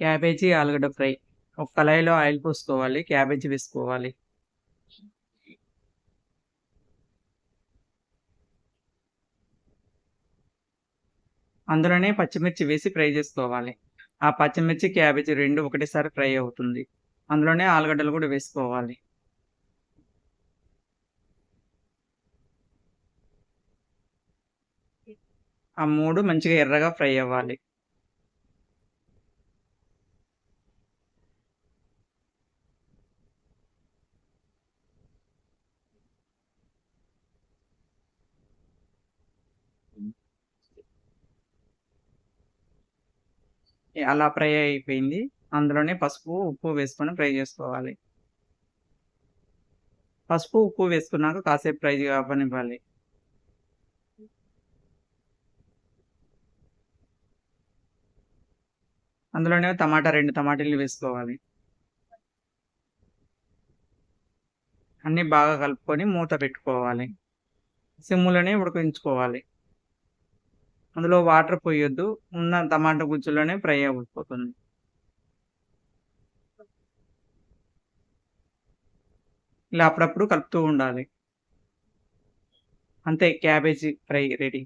Cabbage ఆలుగడ్డ fry. ఒక కళాయిలో ఆయిల్ పోసుకోవాలి క్యాబేజీ వేసుకోవాలి. అందులోనే పచ్చిమిర్చి వేసి ఫ్రై చేసుకోవాలి. ఆ పచ్చిమిర్చి క్యాబేజీ రెండు ఒకటేసారి ఫ్రై అవుతుంది. అందులోనే ఆలుగడ్డలు కూడా వేసుకోవాలి. ఆ మూడు మంచిగా ఎర్రగా ఫ్రై అవ్వాలి. అలా ఫ్రై అయిపోయింది. అందులోనే పసుపు ఉప్పు వేసుకొని ఫ్రై చేసుకోవాలి. పసుపు ఉప్పు వేసుకున్నాక కాసేపు ఫ్రై అవ్వనివ్వాలి. అందులోనే టమాటా రెండు టమాటాలు వేసుకోవాలి. అన్నీ బాగా కలుపుకొని మూత పెట్టుకోవాలి. సిమ్ములోనే ఉడికించుకోవాలి. అందులో వాటర్ పోయొద్దు. ఉన్న టమాటా గుజ్జులోనే ఫ్రై అయిపోతుంది. ఇలా అప్పుడప్పుడు కలుపుతూ ఉండాలి. అంతే క్యాబేజీ ఫ్రై రెడీ.